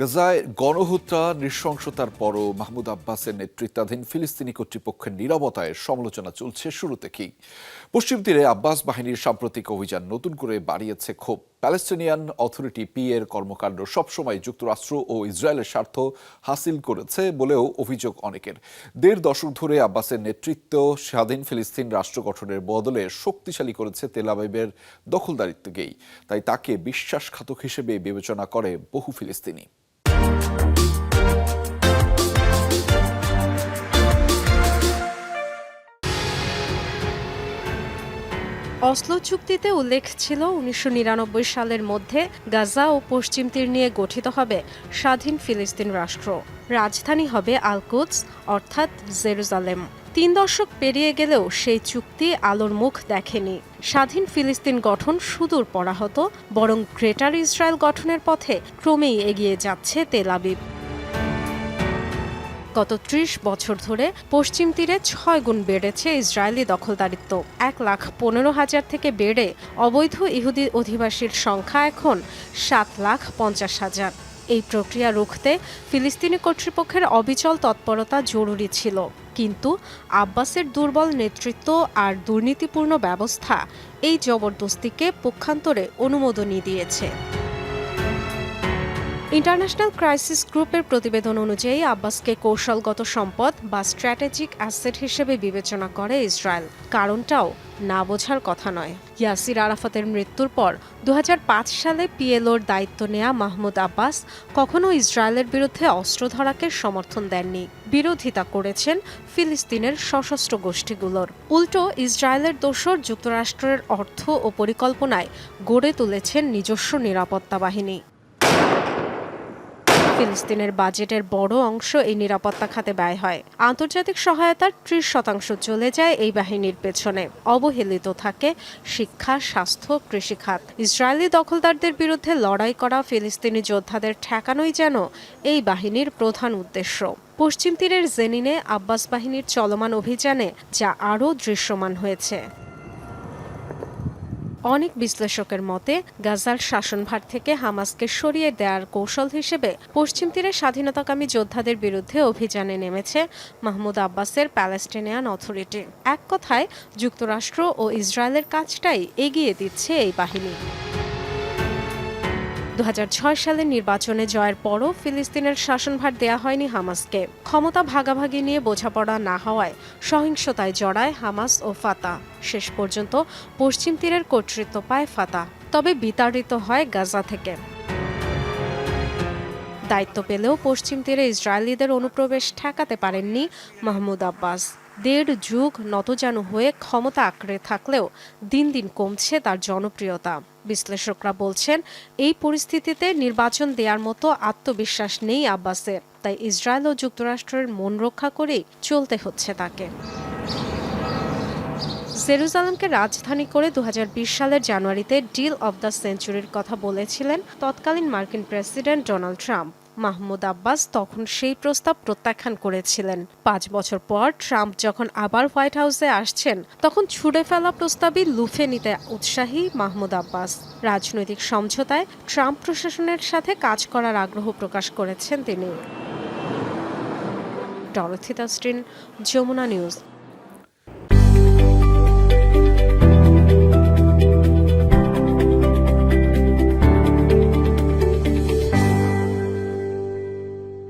গাজায় গণহত্যা, নৃশংসতার পরও মাহমুদ আব্বাসের নেতৃত্বাধীন ফিলিস্তিনি কর্তৃপক্ষের নিরবতায় সমালোচনা চলছে শুরু থেকেই। পশ্চিম তীরে আব্বাস বাহিনীর সাম্প্রতিক অভিযান নতুন করে বাড়িয়েছে ক্ষোভ। প্যালেস্টিনিয়ান অথরিটি পি এর কর্মকাণ্ড সবসময় যুক্তরাষ্ট্র ও ইসরায়েলের স্বার্থ হাসিল করেছে বলেও অভিযোগ অনেকের। দেড় দশক ধরে আব্বাসের নেতৃত্ব স্বাধীন ফিলিস্তিন রাষ্ট্র গঠনের বদলে শক্তিশালী করেছে তেলাবাইবের দখলদারিত্বকেই তাই তাকে বিশ্বাসঘাতক হিসেবে বিবেচনা করে বহু ফিলিস্তিনি। অসলো চুক্তিতে উল্লেখ ছিল উনিশশো নিরানব্বই সালের মধ্যে গাজা ও পশ্চিম তীর নিয়ে গঠিত হবে স্বাধীন ফিলিস্তিন রাষ্ট্র। রাজধানী হবে আলকুদস, অর্থাৎ জেরুজালেম। তিন দশক পেরিয়ে গেলেও সেই চুক্তি আলোর মুখ দেখেনি। স্বাধীন ফিলিস্তিন গঠন সুদূর পড়া হতো বরং গ্রেটার ইসরায়েল গঠনের পথে ক্রমেই এগিয়ে যাচ্ছে তেল আবিব। গত ত্রিশ বছর ধরে পশ্চিম তীরে ছয় গুণ বেড়েছে ইসরায়েলি দখলদারিত্ব। এক লাখ পনেরো হাজার থেকে বেড়ে অবৈধ ইহুদি অধিবাসীর সংখ্যা এখন সাত লাখ পঞ্চাশ হাজার। এই প্রক্রিয়া রুখতে ফিলিস্তিনি কর্তৃপক্ষের অবিচল তৎপরতা জরুরি ছিল। কিন্তু আব্বাসের দুর্বল নেতৃত্ব আর দুর্নীতিপূর্ণ ব্যবস্থা এই জবরদস্তিকে পক্ষান্তরে অনুমোদনই দিয়েছে। ইন্টারন্যাশনাল ক্রাইসিস গ্রুপের প্রতিবেদন অনুযায়ী আব্বাসকে কৌশলগত সম্পদ বা স্ট্র্যাটেজিক অ্যাসেট হিসেবে বিবেচনা করে ইসরায়েল। কারণটাও না বোঝার কথা নয়। ইয়াসির আরাফাতের মৃত্যুর পর দু হাজার পাঁচ সালে পিএলওর দায়িত্ব নেয়া মাহমুদ আব্বাস কখনো ইসরায়েলের বিরুদ্ধে অস্ত্র ধরাকে সমর্থন দেননি। বিরোধিতা করেছেন ফিলিস্তিনের সশস্ত্র গোষ্ঠীগুলোর। উল্টো, ইসরায়েলের দোসর যুক্তরাষ্ট্রের অর্থ ও পরিকল্পনায় গড়ে তুলেছেন নিজস্ব নিরাপত্তা বাহিনী। ফিলিস্তিনের বাজেটের বড় অংশ এই নিরাপত্তা খাতে ব্যয় হয়। আন্তর্জাতিক সহায়তার ত্রিশ শতাংশ চলে যায় এই বাহিনীর পেছনে। অবহেলিত থাকে শিক্ষা, স্বাস্থ্য, কৃষিখাত। ইসরায়েলি দখলদারদের বিরুদ্ধে লড়াই করা ফিলিস্তিনি যোদ্ধাদের ঠেকানোই যেন এই বাহিনীর প্রধান উদ্দেশ্য। পশ্চিম তীরের জেনিনে আব্বাস বাহিনীর চলমান অভিযানে যা আরও দৃশ্যমান হয়েছে। অনেক বিশ্লেষকের মতে, গাজার শাসনভার থেকে হামাসকে সরিয়ে দেওয়ার কৌশল হিসেবে পশ্চিম তীরে স্বাধীনতাকামী যোদ্ধাদের বিরুদ্ধে অভিযানে নেমেছে মাহমুদ আব্বাসের প্যালেস্টিনিয়ান অথরিটি। এক কথায়, যুক্তরাষ্ট্র ও ইসরায়েলের কাজটাই এগিয়ে দিচ্ছে এই বাহিনী। দু হাজার ছয় সালের নির্বাচনে জয়ের পরও ফিলিস্তিনের শাসনভার দেয়া হয়নি হামাসকে। ক্ষমতা ভাগাভাগি নিয়ে বোঝাপড়া না হওয়ায় সহিংসতায় জড়ায় হামাস ও ফাতা। শেষ পর্যন্ত পশ্চিম তীরের কর্তৃত্ব পায় ফাতা, তবে বিতাড়িত হয় গাজা থেকে। দায়িত্ব পেলেও পশ্চিম তীরে ইসরায়েলিদের অনুপ্রবেশ ঠেকাতে পারেননি মাহমুদ আব্বাস। দেড় যুগ নতজানু হয়ে ক্ষমতা আঁকড়ে থাকলেও দিন দিন কমছে তার জনপ্রিয়তা। বিশ্লেষকরা বলছেন, এই পরিস্থিতিতে নির্বাচন দেওয়ার মতো আত্মবিশ্বাস নেই আব্বাসের তাই ইসরায়েল ও যুক্তরাষ্ট্রের মন রক্ষা করেই চলতে হচ্ছে তাকে। জেরুজালেমকে রাজধানী করে দু হাজার বিশ সালের জানুয়ারিতে ডিল অব দ্য সেঞ্চুরির কথা বলেছিলেন তৎকালীন মার্কিন president Donald Trump. Mahmoud Abbas তখন সেই প্রস্তাব প্রত্যাখ্যান করেছিলেন। পাঁচ বছর পর ট্রাম্প যখন আবার হোয়াইট হাউসে আসছেন, তখন ছুড়ে ফেলা প্রস্তাবই লুফে নিতে উৎসাহী মাহমুদ আব্বাস। রাজনৈতিক সমঝোতায় ট্রাম্প প্রশাসনের সাথে কাজ করার আগ্রহ প্রকাশ করেছেন তিনি। ডরথিতা স্ট্রিন যমুনা নিউজ।